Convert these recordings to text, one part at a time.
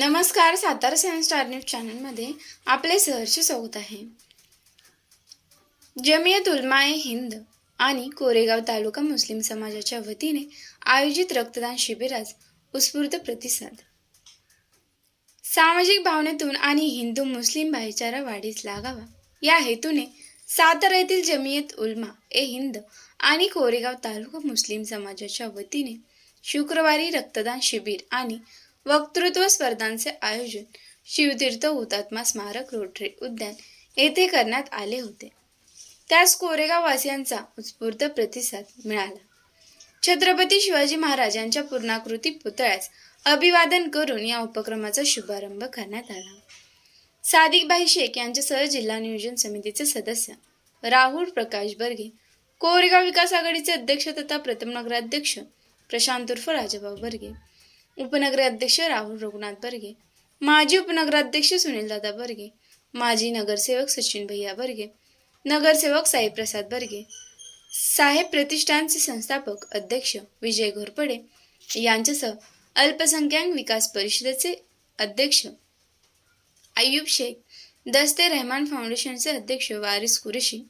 नमस्कार Satara science star news चॅनलमध्ये आपले सहर्ष स्वागत आहे. जमियत उलमाए हिंद आणि कोरेगाव तालुका मुस्लिम समाजाच्या वतीने आयोजित रक्तदान शिबिरास उत्स्फूर्त प्रतिसाद. सामाजिक भावनेतून आणि हिंदू मुस्लिम भाईचारा वाढीस लागावा. या हेतूने सातारा येथील जमियत उलमा ए हिंद आणि कोरेगाव तालुका मुस्लिम समाजाच्या वतीने शुक्रवारी रक्तदान शिबिर आणि वक्तृत्व स्पर्धांचे आयोजन शिवतीर्थ हुतात्मा स्मारक रोटरी उद्यान येथे करण्यात आले होते. त्यास कोरेगाववासियांचा उत्स्फूर्त प्रतिसाद मिळाला. छत्रपती शिवाजी महाराजांच्या पूर्णाकृती पुतळ्यास अभिवादन करून या उपक्रमाचा शुभारंभ करण्यात आला. सादिकबाई शेख यांच्यासह जिल्हा नियोजन समितीचे सदस्य राहुल प्रकाश बर्गे कोरेगाव विकास आघाडीचे अध्यक्ष तथा प्रथम नगराध्यक्ष प्रशांत उर्फ राजाभाऊ बर्गे उपनगराध्यक्ष राहुल रघुनाथ बर्गे माजी उपनगराध्यक्ष सुनीलदादा बर्गे माजी नगरसेवक सचिन भैया बर्गे नगरसेवक साईप्रसाद बर्गे साहेब प्रतिष्ठानचे संस्थापक अध्यक्ष विजय घोरपडे यांच्यासह अल्पसंख्याक विकास परिषदेचे अध्यक्ष अय्यूब शेख दस्ते रहमान फाउंडेशनचे अध्यक्ष वारिस कुरेशी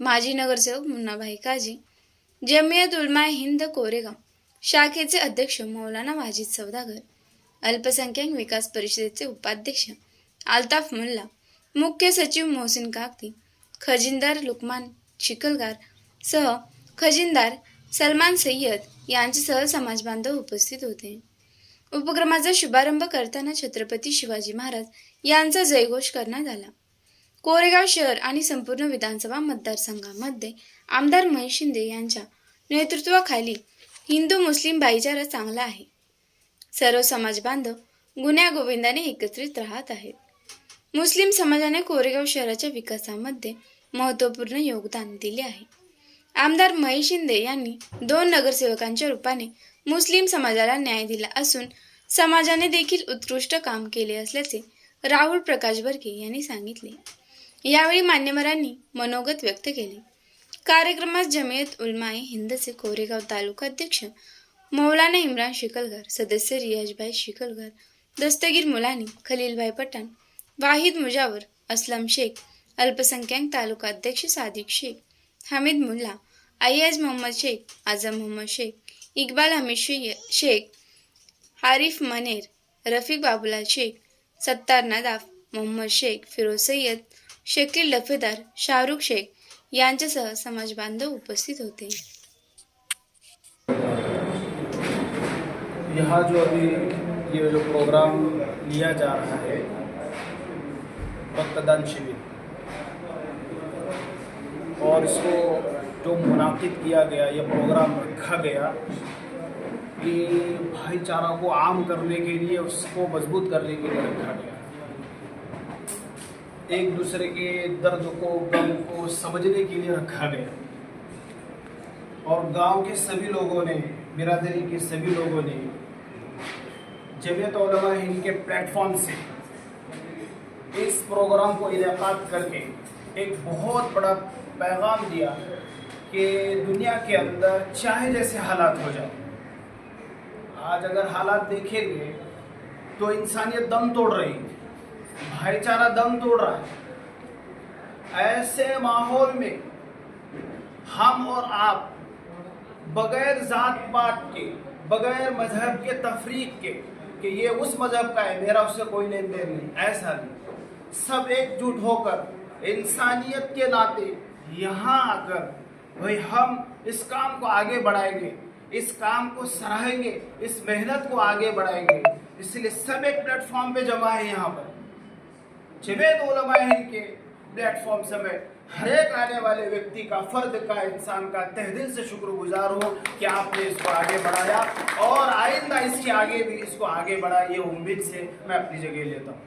माजी नगरसेवक मुन्नाभाई काजी जमियत उलमा हिंद कोरेगाव शाखेचे अध्यक्ष मौलाना वाजिद सौदागर अल्पसंख्याक विकास परिषदेचे उपाध्यक्ष अल्ताफ मुल्ला मुख्य सचिव मोहसिन काकती खजिनदार लुकमान चिखलगार सह खजिनदार सलमान सय्यद यांच्यासह समाजबांधव उपस्थित होते. उपक्रमाचा शुभारंभ करताना छत्रपती शिवाजी महाराज यांचा जयघोष करण्यात आला. कोरेगाव शहर आणि संपूर्ण विधानसभा मतदारसंघामध्ये आमदार महेश शिंदे यांच्या नेतृत्वाखाली हिंदू मुस्लिम भाईचारा चांगला आहे. सर्व समाज बांधव गुन्ह्या गोविंदाने एकत्रित राहत आहेत. मुस्लिम समाजाने कोरेगाव शहराच्या विकासामध्ये महत्त्वपूर्ण योगदान दिले आहे. आमदार महेश शिंदे यांनी दोन नगरसेवकांच्या रूपाने मुस्लिम समाजाला न्याय दिला असून समाजाने देखील उत्कृष्ट काम केले असल्याचे राहुल प्रकाश बर्गे यांनी सांगितले. यावेळी मान्यवरांनी मनोगत व्यक्त केले. कार्यक्रमात जमियत उलमाए हिंदचे कोरेगाव तालुका अध्यक्ष मौलाना इम्रान शिकलगर सदस्य रियाजभाई शिकलगर दस्तगीर मुलानी खलीलभाई पठाण वाहिद मुजावर असलम शेख अल्पसंख्याक तालुका अध्यक्ष सादिक शेख हमीद मुल्ला अय्याज मोहम्मद शेख आझम मोहम्मद शेख इक्बाल हमीद शेख हारिफ मनेर रफिक बाबुलाल शेख सत्तार नदाफ मोहम्मद शेख फिरोज सय्यद शकील लफेदार शाहरुख शेख यांच्यासह समाज बांधव उपस्थित होते. यहाँ जो अभी ये जो प्रोग्राम लिया जा रहा है, रक्तदान शिविर, और इसको जो मुनाकिद किया गया, ये प्रोग्राम रखा गया कि भाईचारा को आम करने के लिए, उसको मज़बूत करने के लिए रखा गया। एक दूसरे के दर्द को, गम को समझने के लिए रखा गया। और गाँव के सभी लोगों ने, बिरादरी के सभी लोगों ने जमियत उलमा हिंद के प्लेटफॉर्म से इस प्रोग्राम को इनकाद करके एक बहुत बड़ा पैगाम दिया कि दुनिया के अंदर चाहे जैसे हालात हो जाए, आज अगर हालात देखेंगे तो इंसानियत दम तोड़ रही है। भाईचारा दम तोड़ रहा है। ऐसे माहौल में हम और आप बगैर जात पात के, बगैर मज़हब के तफरीक के, कि ये उस मज़हब का है, मेरा उससे कोई लेन देन नहीं, ऐसा नहीं। सब एकजुट होकर इंसानियत के नाते यहाँ आकर भाई हम इस काम को आगे बढ़ाएँगे, इस काम को सराहेंगे, इस मेहनत को आगे बढ़ाएँगे। इसलिए सब एक प्लेटफॉर्म पे जमा है यहाँ पर। जवेद के प्लेटफॉर्म से मैं हर एक आने वाले व्यक्ति का फर्द का इंसान का तहदिल से शुक्रगुजार हूँ कि आपने इसको आगे बढ़ाया और आइंदा इसके आगे भी इसको आगे बढ़ा ये उम्मीद से मैं अपनी जगह लेता हूँ।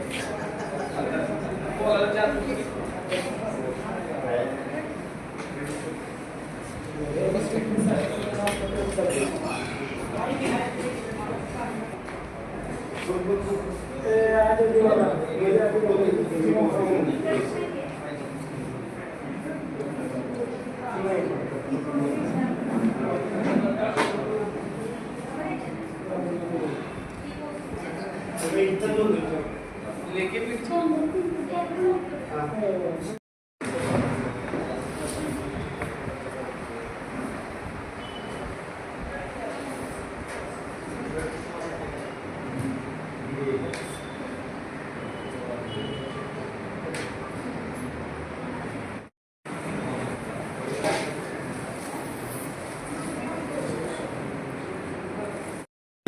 लेकिन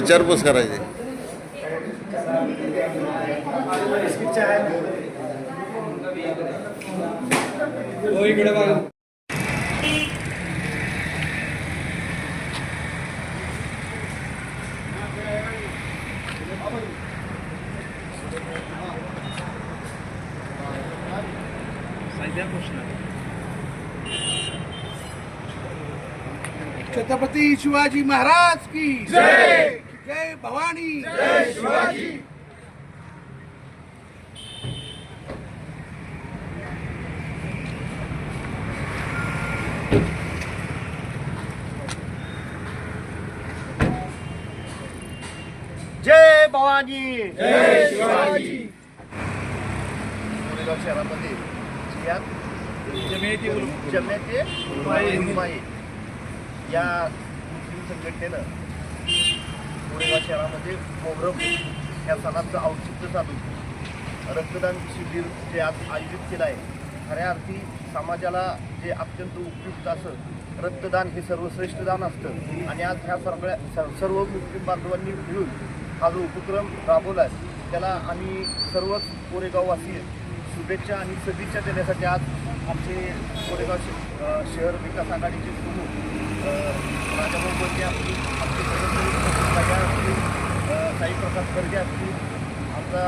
विचारपूस करायची. छत्रपती शिवाजी महाराज की जय! जय भवानी। जय शिवाजी। जय भवानी। जय शिवाजी। कोरेगाव शहरामध्ये जियात जम्याचे उलमाई या मुस्लिम संघटनेनं कोरेगाव शहरामध्ये मोहरम या सणाचं औचित्य साधून रक्तदान शिबिर जे आज आयोजित केलं आहे खऱ्या अर्थी समाजाला जे अत्यंत उपयुक्त असं रक्तदान हे सर्वश्रेष्ठ दान असतं. आणि आज ह्या सगळ्या स- सर्व मुस्लिम बांधवांनी मिळून हा जो उपक्रम राबवला आहे त्याला आम्ही सर्वच कोरेगाववासी शुभेच्छा आणि सदिच्छा देण्यासाठी आज आमचे कोरेगाव श- शहर विकास आघाडीचे प्रमुख राजाभाऊ बोलके आमचे सगळ्या असतील साईप्रसाद खरगे असतील आमचा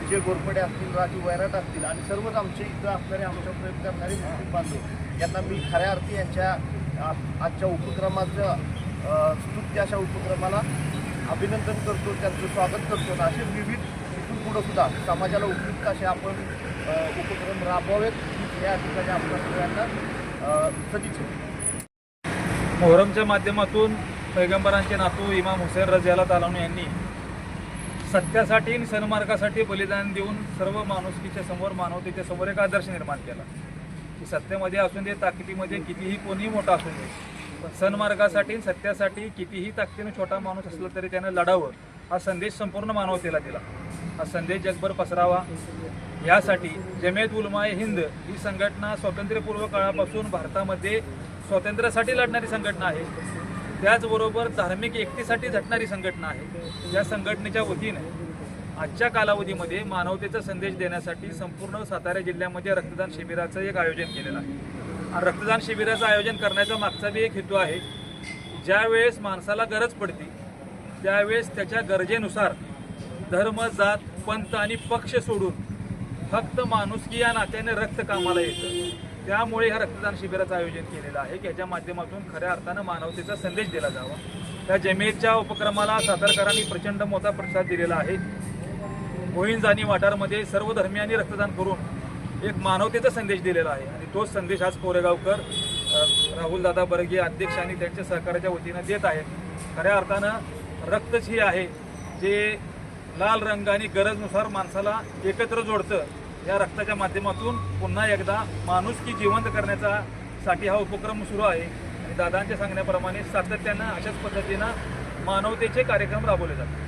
विजय गोरपडे असतील राजू वैराट असतील आणि सर्वच आमचे इथं असणारे आमच्या प्रयत्न करणारे मुस्लिम बांधव यांना मी खऱ्या अर्थी यांच्या आजच्या उपक्रमाचं स्तुत्य अशा उपक्रमाला अभिनंदन करतो त्यांचं स्वागत करतो असे विविध इथून पुढं सुद्धा समाजाला उपयुक्त असे आपण उपक्रम राबवावेत या ठिकाणी आपल्या सगळ्यांना सदिच्छा. मोहरमच्या माध्यमातून पैगंबरांचे नातू इमाम हुसेन रजियाला तालावणे यांनी सत्यासाठी आणि सन्मार्गासाठी बलिदान देऊन सर्व माणुसकीच्या समोर मानवतेच्या समोर एक आदर्श निर्माण केला. की सत्तेमध्ये असून दे ताकदीमध्ये कितीही कोणीही मोठा असू दे पण सन्मार्गासाठी सत्यासाठी कितीही ताकदीने छोटा माणूस असला तरी त्यानं लढावं हा संदेश संपूर्ण मानवतेला दिला. हा संदेश जगभर पसरावा. यासाठी जमेत उलमाय हिंद ही संघटना स्वातंत्र्यपूर्व काळापासून भारतामध्ये स्वातंत्र्यासाठी लढणारी संघटना आहे. त्याचबरोबर धार्मिक एकतेसाठी झटणारी संघटना आहे. या संघटनेच्या वतीने आजच्या कालावधीमध्ये मानवतेचा संदेश देण्यासाठी संपूर्ण सातारा जिल्ह्यामध्ये रक्तदान शिबिराचं एक आयोजन केलेलं आहे. आणि रक्तदान शिबिराचं आयोजन करण्याचा मागचा बी एक हेतू आहे. ज्यावेळेस माणसाला गरज पडते त्यावेळेस त्याच्या गरजेनुसार धर्म जात पंथ आणि पक्ष सोडून फक्त माणुसकी या नात्याने रक्त कामाला येतं. त्यामुळे ह्या रक्तदान शिबिराचं आयोजन केलेलं आहे की ह्याच्या माध्यमातून खऱ्या अर्थानं मानवतेचा संदेश दिला जावा. त्या जमेतच्या उपक्रमाला सातारकरांनी प्रचंड मोठा प्रतिसाद दिलेला आहे. गोविंद आणि वाटारमध्ये सर्व धर्मियांनी रक्तदान करून एक मानवतेचा संदेश दिलेला आहे. आणि तोच संदेश आज कोरेगावकर राहुलदादा बर्गे अध्यक्ष आणि त्यांच्या सहकार्याच्या वतीनं देत आहेत. खऱ्या अर्थानं रक्तच हे आहे जे लाल रंग आणि गरजनुसार माणसाला एकत्र जोडतं या रक्ताच्या माध्यमातून पुन्हा एकदा माणुसकी जिवंत करण्याचा साठी हा उपक्रम सुरू आहे. आणि दादांच्या सांगण्याप्रमाणे सातत्यानं अशाच पद्धतीनं मानवतेचे कार्यक्रम राबवले जातात.